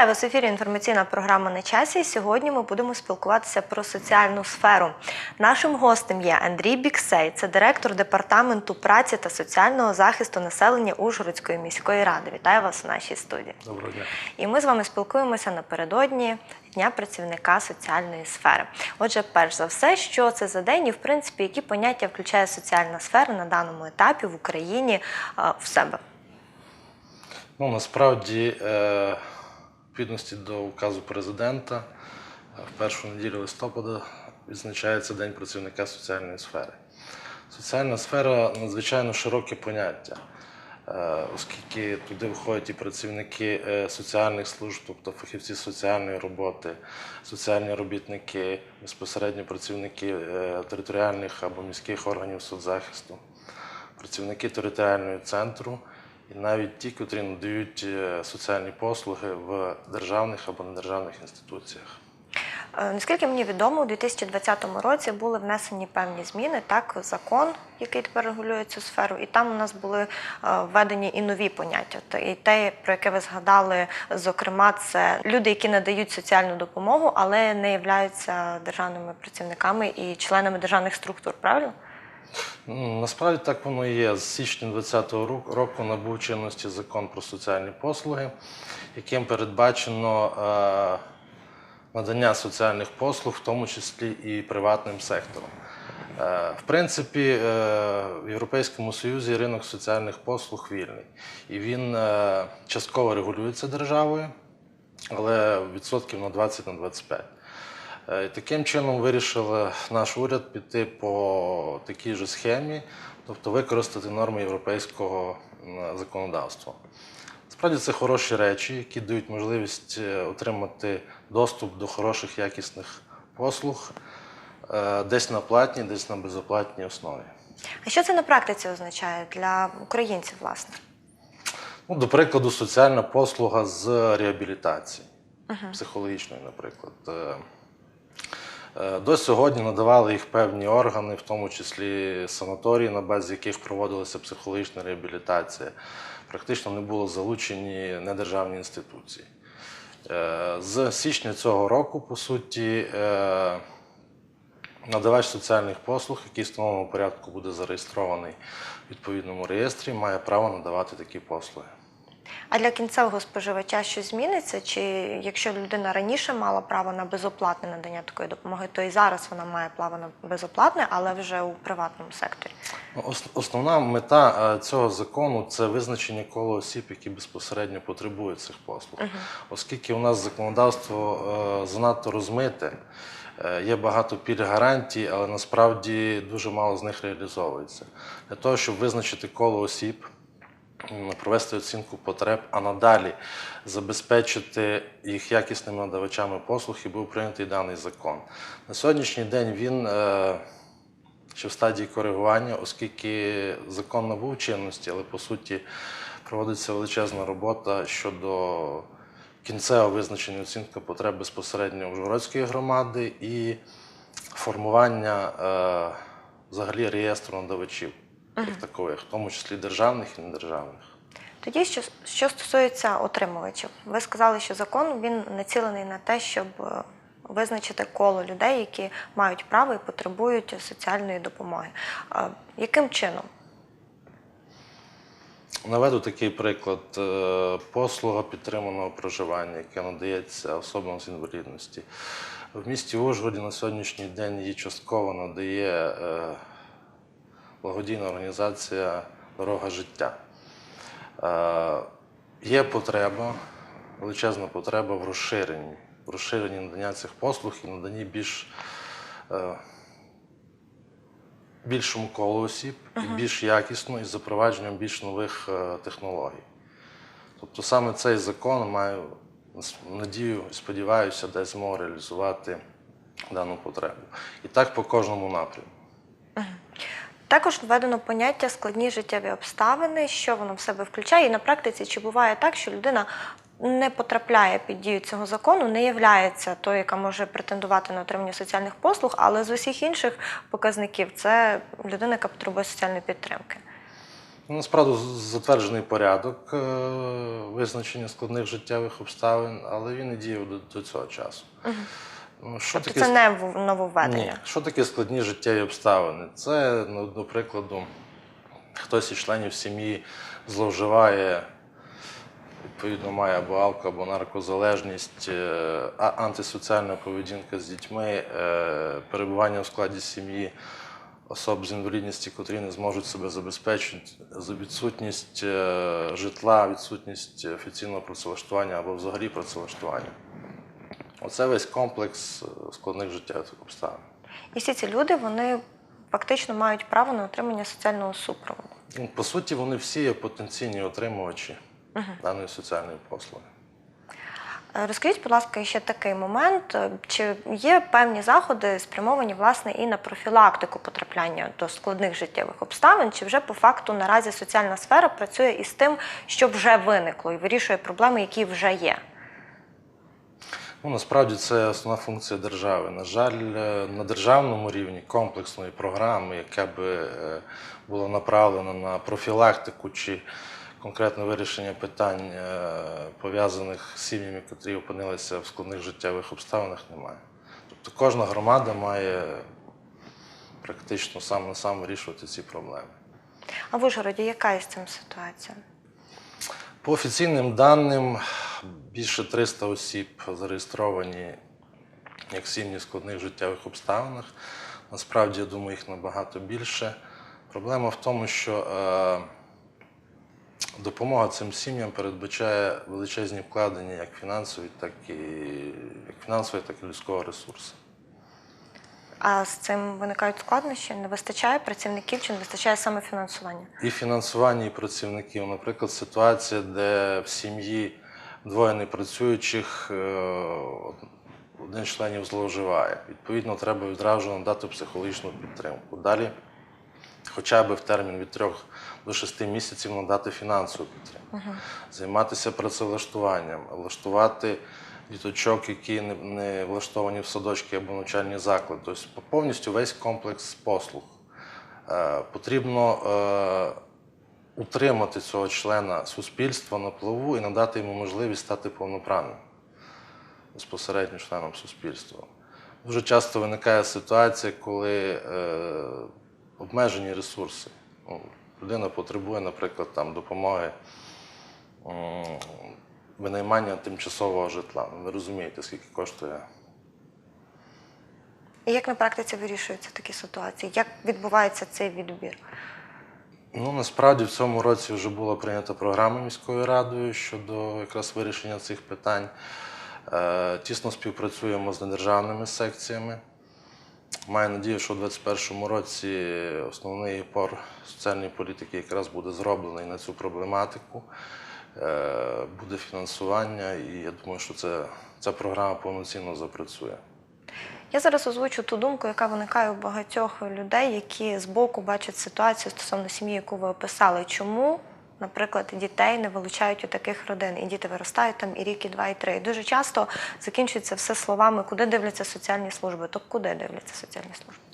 Вітаю вас в ефірі. Інформаційна програма на часі. Сьогодні ми будемо спілкуватися про соціальну сферу. Нашим гостем є Андрій Біксей, це директор департаменту праці та соціального захисту населення Ужгородської міської ради. Вітаю вас у нашій студії. Доброго дня. І ми з вами спілкуємося напередодні Дня працівника соціальної сфери. Отже, перш за все, що це за день, і в принципі, які поняття включає соціальна сфера на даному етапі в Україні в себе. Ну, насправді, е, в відповідності до указу президента, в першу неділю листопада відзначається День працівника соціальної сфери. Соціальна сфера надзвичайно широке поняття, е, оскільки туди входять і працівники е, соціальних служб, тобто фахівці соціальної роботи, соціальні робітники, безпосередньо працівники е, територіальних або міських органів соцзахисту, працівники територіального центру і навіть ті, котрі надають е, соціальні послуги в державних або недержавних інституціях. Е, Наскільки мені відомо, у 2020 році були внесені певні зміни, так, закон, який тепер регулює цю сферу, і там у нас були е, введені і нові поняття. І те, про яке ви згадали, зокрема, це люди, які надають соціальну допомогу, але не являються державними працівниками і членами державних структур, правильно? Насправді так воно і є. З січня 2020 року набув чинності закон про соціальні послуги, яким передбачено е, надання соціальних послуг, в тому числі і приватним сектором. Е, В принципі, е, в Європейському Союзі ринок соціальних послуг вільний, і він частково регулюється державою, але відсотків на 20 на 25. Е, і Таким чином вирішив наш уряд піти по такій же схемі, тобто використати норми європейського законодавства. Справді це хороші речі, які дають можливість е, отримати доступ до хороших якісних послуг е, десь на платній, десь на безоплатній основі. А що це на практиці означає для українців, власне? Ну, до прикладу, соціальна послуга з реабілітації, психологічної, наприклад. Е, До сьогодні надавали їх певні органи, в тому числі санаторії, на базі яких проводилася психологічна реабілітація. Практично не було залучені недержавні інституції. Е, З січня цього року, по суті, е, надавач соціальних послуг, який в встановленому порядку буде зареєстрований в відповідному реєстрі, має право надавати такі послуги. А для кінцевого споживача щось зміниться? Чи якщо людина раніше мала право на безоплатне надання такої допомоги, то і зараз вона має право на безоплатне, але вже у приватному секторі? Основна мета е, цього закону це визначення кола осіб, які безпосередньо потребують цих послуг. Оскільки у нас законодавство е, занадто розмите, е, є багато пільг гарантій, але насправді дуже мало з них реалізовується. Для того, щоб визначити коло осіб, провести оцінку потреб, а надалі забезпечити їх якісними надавачами послуг і був прийнятий даний закон. На сьогоднішній день він е, ще в стадії коригування, оскільки закон набув чинності, але по суті проводиться величезна робота щодо кінцевого визначення оцінки потреб безпосередньо Ужгородської громади і формування е, взагалі реєстру надавачів як такових, в тому числі державних і недержавних. Тоді, що, що стосується отримувачів, ви сказали, що закон він націлений на те, щоб е, визначити коло людей, які мають право і потребують соціальної допомоги. Яким чином? Наведу такий приклад. Е, Послуга підтриманого проживання, яка надається особам з інвалідності. В місті Ужгороді на сьогоднішній день її частково надає е, благодійна організація Дорога життя. Е, Є потреба, величезна потреба в розширенні, в розширенні надання цих послуг і наданні більш е, більшому колу осіб, і більш якісно і з запровадженням більш нових е, технологій. Тобто саме цей закон маю надію і сподіваюся, дасть змогу реалізувати дану потребу. І так по кожному напрямку. Також введено поняття складні життєві обставини, що воно в себе включає. І на практиці чи буває так, що людина не потрапляє під дію цього закону, не являється тою, яка може претендувати на отримання соціальних послуг, але з усіх інших показників це людина, яка потребує соціальної підтримки. Ну, Насправді затверджений порядок е, визначення складних життєвих обставин, але він і діяв до, до цього часу. Ну, що Тобто це не нововведення. Ні. Що таке складні життєві обставини? Це, ну, до прикладу, хтось із членів сім'ї зловживає, відповідно, має або алко, або наркозалежність, е, антисоціальна поведінка з дітьми, е, перебування в складі сім'ї особ з інвалідністю, котрі не зможуть себе забезпечити, за відсутність е, житла, відсутність офіційного працевлаштування або взагалі працевлаштування. Оце весь комплекс е, складних життєвих обставин. І всі ці люди вони фактично мають право на отримання соціального супроводу. Ну, По суті, вони всі є потенційні отримувачі даної соціальної послуги. Е, Розкажіть, будь ласка, ще такий момент: Е, чи є певні заходи спрямовані власне і на профілактику потрапляння до складних життєвих обставин, чи вже по факту наразі соціальна сфера працює із тим, що вже виникло, і вирішує проблеми, які вже є? Ну, насправді це основна функція держави. На жаль, е, на державному рівні комплексної програми, яка би е, була направлена на профілактику чи конкретне вирішення питань, е, пов'язаних з сім'ями, які опинилися в складних життєвих обставинах, немає. Тобто кожна громада має практично сам на сам вирішувати ці проблеми. А в Ужгороді яка із цим ситуація? По офіційним даним, більше 300 осіб зареєстровані як сім'ї в складних життєвих обставинах. Насправді, я думаю, їх набагато більше. Проблема в тому, що е, допомога цим сім'ям передбачає величезні вкладення як фінансові, так і як фінансові, так і людського ресурсу. А з цим виникають складнощі? Не вистачає працівників чи не вистачає саме фінансування? І фінансування, і працівників. Наприклад, ситуація, де в сім'ї двоє непрацюючих, е, один з членів зловживає. Відповідно, треба відразу надати психологічну підтримку. Далі, хоча б в термін від 3 до 6 місяців надати фінансову підтримку, займатися працевлаштуванням, влаштувати діточок, які не, не влаштовані в садочки або навчальні заклади. Тобто повністю весь комплекс послуг. Е, Потрібно е, утримати цього члена суспільства на плаву і надати йому можливість стати повноправним безпосередньо членом суспільства. Дуже часто виникає ситуація, коли е, обмежені ресурси. Ну, людина потребує, наприклад, там, допомоги винаймання тимчасового житла. Ви розумієте, скільки коштує І як на практиці вирішуються такі ситуації? Як відбувається цей відбір? Ну, насправді в цьому році вже була прийнята програма міською радою щодо якраз вирішення цих питань. Е, Тісно співпрацюємо з недержавними секціями. Маю надію, що у 2021 році основний опор соціальної політики якраз буде зроблений на цю проблематику. Е, Буде фінансування, і я думаю, що це, ця програма повноцінно запрацює. Я зараз озвучу ту думку, яка виникає у багатьох людей, які збоку бачать ситуацію стосовно сім'ї, яку ви описали. Чому, наприклад, дітей не вилучають у таких родин, і діти виростають там і рік, і два, і три. І дуже часто закінчується все словами, куди дивляться соціальні служби. То куди дивляться соціальні служби?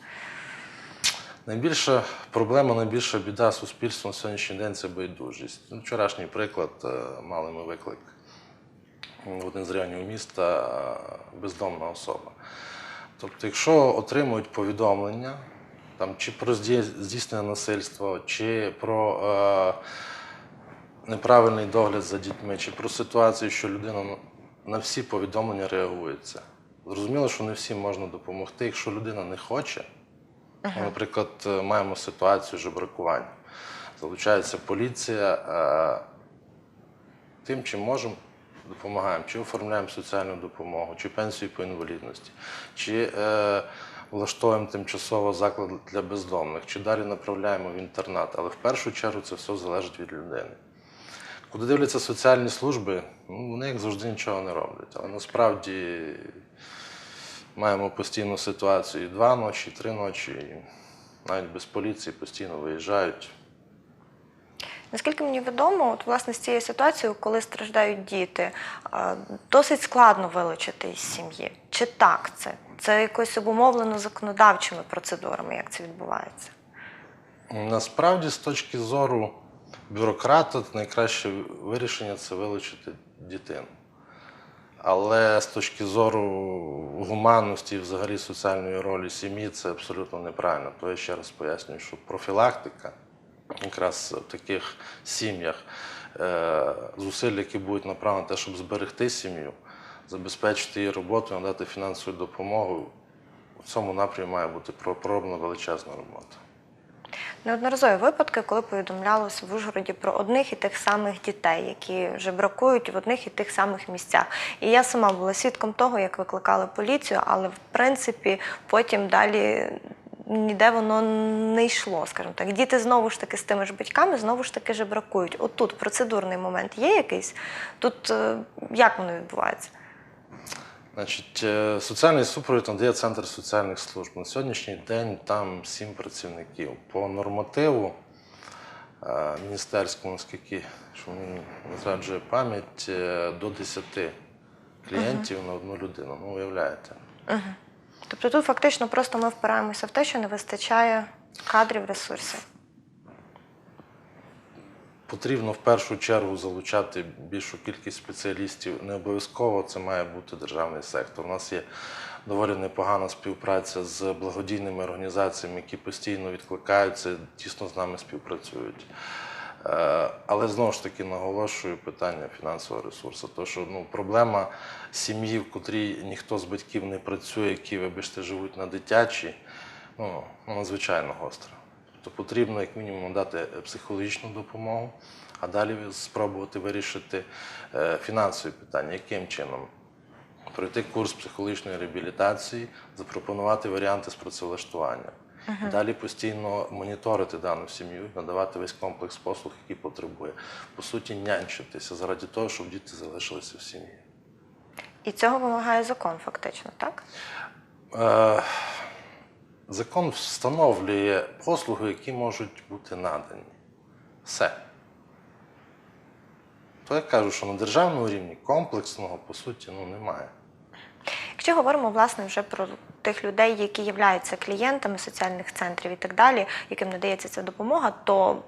Найбільша проблема, найбільша біда суспільства на сьогоднішній день це байдужість. Ну, Вчорашній приклад е, мали ми виклик в один з районів міста е, бездомна особа. Тобто, якщо отримують повідомлення там, чи про здій- здійснене насильство, чи про е, неправильний догляд за дітьми, чи про ситуацію, що людина на- на всі повідомлення реагується. Зрозуміло, що не всім можна допомогти. Якщо людина не хоче, ми, Наприклад, е, маємо ситуацію жебракування. Залучається поліція. е, Тим, чим можемо, допомагаємо. Чи оформляємо соціальну допомогу, чи пенсію по інвалідності, чи е, влаштовуємо тимчасово заклад для бездомних, чи далі направляємо в інтернат. Але в першу чергу це все залежить від людини. Куди дивляться соціальні служби, ну, вони як завжди нічого не роблять. Але насправді маємо постійну ситуацію і два ночі, і три ночі, і навіть без поліції постійно виїжджають. Наскільки мені відомо, от власне з цією ситуацією, коли страждають діти, е, досить складно вилучити із сім'ї. Чи так це? Це якось обумовлено законодавчими процедурами, як це відбувається? Насправді, з точки зору бюрократа найкраще вирішення це вилучити дитину. Але з точки зору гуманності і взагалі соціальної ролі сім'ї це абсолютно неправильно. То я ще раз пояснюю, що профілактика якраз в таких сім'ях е, зусиль, які будуть направлені на те, щоб зберегти сім'ю, забезпечити її роботу, надати фінансову допомогу. В цьому напрямі має бути пророблена величезна робота. Неодноразові випадки, коли повідомлялося в Ужгороді про одних і тих самих дітей, які вже бракують в одних і тих самих місцях. І я сама була свідком того, як викликали поліцію, але в принципі потім далі. Ніде воно не йшло, скажімо так. Діти знову ж таки з тими ж батьками знову ж таки жебракують. Отут процедурний момент є якийсь. Тут е, як воно відбувається? Значить, е, соціальний супровід надає центр соціальних служб. На сьогоднішній день там сім працівників. По нормативу е, міністерському, наскільки що мені не зраджує пам'ять, е, до 10 клієнтів на одну людину. Ну, уявляєте. Тобто тут фактично просто ми впираємося в те, що не вистачає кадрів, ресурсів. Потрібно в першу чергу залучати більшу кількість спеціалістів. Не обов'язково це має бути державний сектор. У нас є доволі непогана співпраця з благодійними організаціями, які постійно відкликаються, тісно з нами співпрацюють. Е, Але знову ж таки наголошую питання фінансового ресурсу. Тому що ну, проблема сім'ї, в котрій ніхто з батьків не працює, які, вибачте, живуть на дитячі, ну, надзвичайно гостра. Тобто потрібно як мінімум дати психологічну допомогу, а далі спробувати вирішити е, фінансові питання, яким чином пройти курс психологічної реабілітації, запропонувати варіанти з працевлаштування. Далі постійно моніторити дану сім'ю, надавати весь комплекс послуг, який потребує. По суті, нянчитися заради того, щоб діти залишилися в сім'ї. І цього вимагає закон, фактично, так? Е, Закон встановлює послуги, які можуть бути надані. Все. То я кажу, що на державному рівні комплексного, по суті, ну, немає. Якщо говоримо власне вже про тих людей, які являються клієнтами соціальних центрів і так далі, яким надається ця допомога, то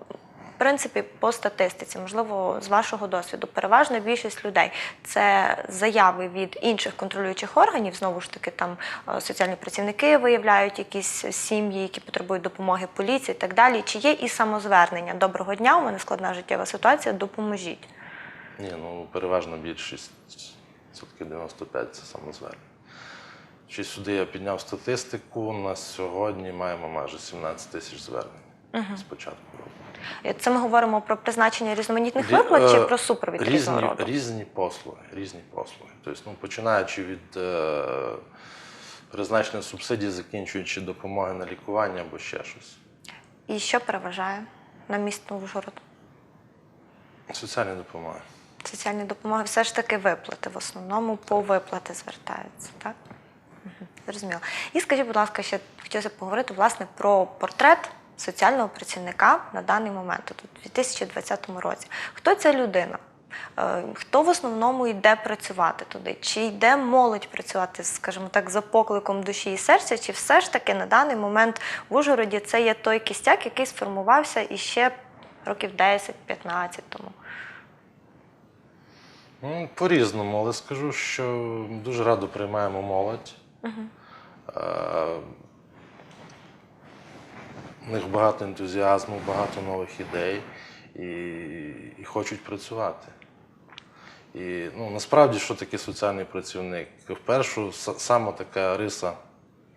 в принципі по статистиці, можливо, з вашого досвіду, переважна більшість людей це заяви від інших контролюючих органів. Знову ж таки, там е, соціальні працівники виявляють якісь сім'ї, які потребують допомоги поліції і так далі. Чи є і самозвернення? Доброго дня, у мене складна життєва ситуація, допоможіть. Ні, ну переважна більшість, все-таки 95 це самозвернення. Чи сюди я підняв статистику, на сьогодні маємо майже 17 тисяч звернень з початку року. Це ми говоримо про призначення різноманітних виплат чи е, про супровід різні, різного роду? різні послуги. Різні послуги. Тобто, ну, починаючи від е, призначення субсидій, закінчуючи допомоги на лікування або ще щось. І що переважає на місто Ужгород? Соціальні допомоги. Соціальні допомоги все ж таки виплати. В основному по виплати звертаються, так? Зрозуміло. І скажіть, будь ласка, ще хотілося поговорити власне про портрет соціального працівника на даний момент, тут у 2020 році. Хто ця людина? Е, Хто в основному йде працювати туди? Чи йде молодь працювати, скажімо так, за покликом душі і серця? Чи все ж таки на даний момент в Ужгороді це є той кістяк, який сформувався іще років 10-15 тому? Ну, По-різному, але скажу, що дуже радо приймаємо молодь. Е, У них багато ентузіазму, багато нових ідей і, і хочуть працювати. І ну, насправді, що таке соціальний працівник? Вперше саме така риса,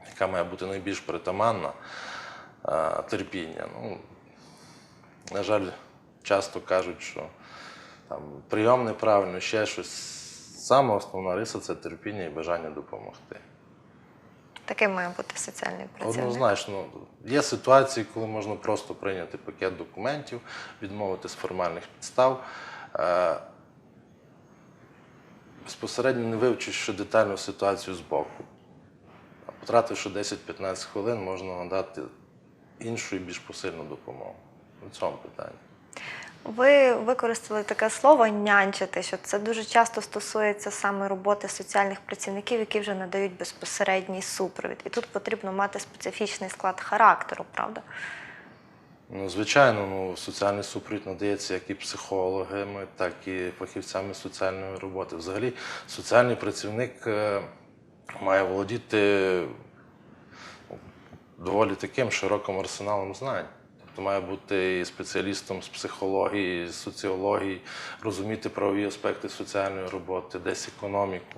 яка має бути найбільш притаманна, терпіння. Ну, на жаль, часто кажуть, що там, прийом неправильно, ще щось. Саме основна риса це терпіння і бажання допомогти. Таким має бути соціальний працівник. Однозначно, є ситуації, коли можна просто прийняти пакет документів, відмовити з формальних підстав. Е, Безпосередньо не вивчивши детальну ситуацію з боку. А потративши 10-15 хвилин, можна надати іншу і більш посильну допомогу. У цьому питанні. Ви використали таке слово нянчити, що це дуже часто стосується саме роботи соціальних працівників, які вже надають безпосередній супровід. І тут потрібно мати специфічний склад характеру, правда? Ну, звичайно, ну, соціальний супровід надається як і психологами, так і фахівцями соціальної роботи. Взагалі, соціальний працівник е, має володіти ну, доволі таким широким арсеналом знань. Тобто має бути спеціалістом з психології, з соціології, розуміти правові аспекти соціальної роботи, десь економіку.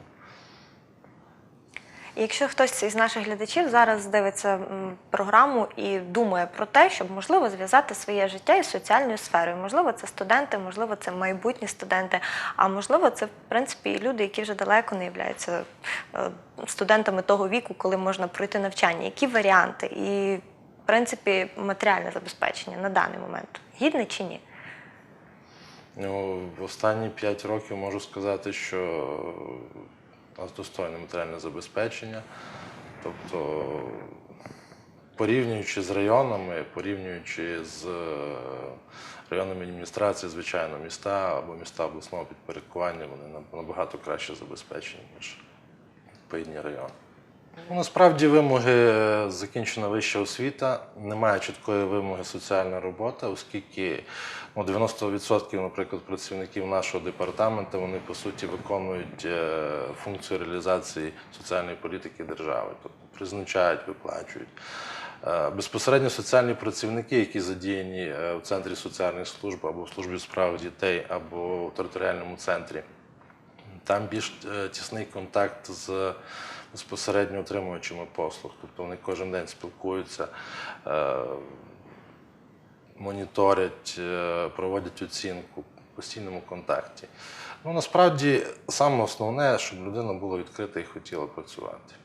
Якщо хтось із наших глядачів зараз дивиться програму і думає про те, щоб можливо зв'язати своє життя із соціальною сферою, можливо, це студенти, можливо, це майбутні студенти, а можливо, це в принципі люди, які вже далеко не являються е, студентами того віку, коли можна пройти навчання. Які варіанти і, принципі, матеріальне забезпечення на даний момент гідне чи ні? Ну, в останні 5 років можу сказати, що у нас достойне матеріальне забезпечення. Тобто, порівнюючи з районами, порівнюючи з е, районними адміністрації, звичайно, міста або міста обласного підпорядкування, вони набагато краще забезпечені, ніж відповідні райони. Ну, Насправді вимоги е, закінчена вища освіта, немає чіткої вимоги соціальна робота, оскільки ну, 90% наприклад, працівників нашого департаменту вони по суті виконують е, функцію реалізації соціальної політики держави, тобто призначають, виплачують. Е, Безпосередньо соціальні працівники, які задіяні в центрі соціальних служб або в службі у справах дітей, або в територіальному центрі, там більш е, тісний контакт з безпосередньо отримувачами послуг. Тобто вони кожен день спілкуються, е, моніторять, е, проводять оцінку в постійному контакті. Ну, насправді, саме основне, щоб людина була відкрита і хотіла працювати.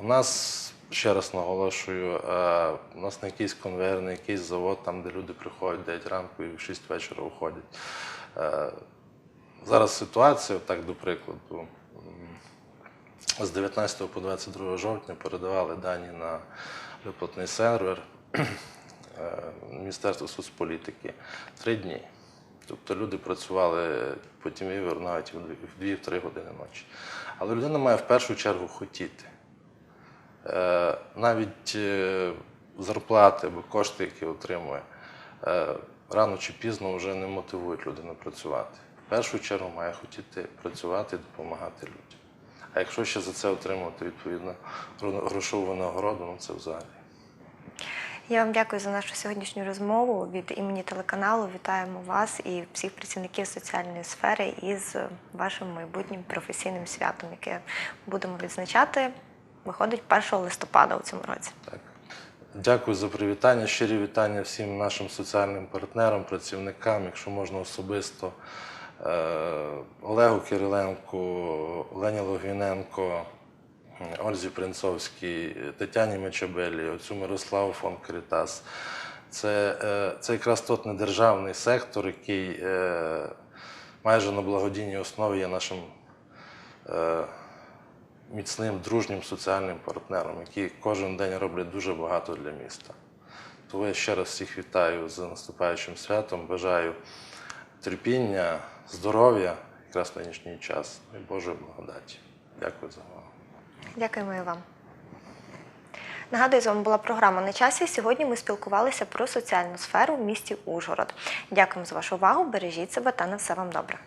У нас, ще раз наголошую, у нас не якийсь конвейер, не якийсь завод, там, де люди приходять 9 ранку і в 6 вечора уходять. Зараз ситуація, так до прикладу, з 19 по 22 жовтня передавали дані на виплатний сервер е, Міністерства соцполітики три дні. Тобто люди працювали по тімівер навіть в 2-3 години ночі. Але людина має в першу чергу хотіти. Е, Навіть е, зарплати або кошти, які отримує, рано чи пізно вже не мотивують людину працювати. В першу чергу має хотіти працювати і допомагати людям. А якщо ще за це отримувати відповідно грошову винагороду, ну це взагалі. Я вам дякую за нашу сьогоднішню розмову. Від імені телеканалу вітаємо вас і всіх працівників соціальної сфери із вашим майбутнім професійним святом, яке будемо відзначати. Виходить 1 листопада у цьому році. Так. Дякую за привітання. Щирі вітання всім нашим соціальним партнерам, працівникам, якщо можна особисто. Е, Олегу Кириленку, Олені Логвіненко, Ользі Принцовській, Тетяні Мечабелі, отцю Мирославу фон Критас. Це, е, це якраз тот недержавний сектор, який е, майже на благодійній основі є нашим міцним, дружнім соціальним партнером, які кожен день роблять дуже багато для міста. Тому я ще раз всіх вітаю з наступаючим святом. Бажаю терпіння, здоров'я якраз в нинішній час і Божої благодаті. Дякую за увагу. Дякуємо і вам. Нагадую, з вами була програма на часі. Сьогодні ми спілкувалися про соціальну сферу в місті Ужгород. Дякуємо за вашу увагу. Бережіть себе та на все вам добре.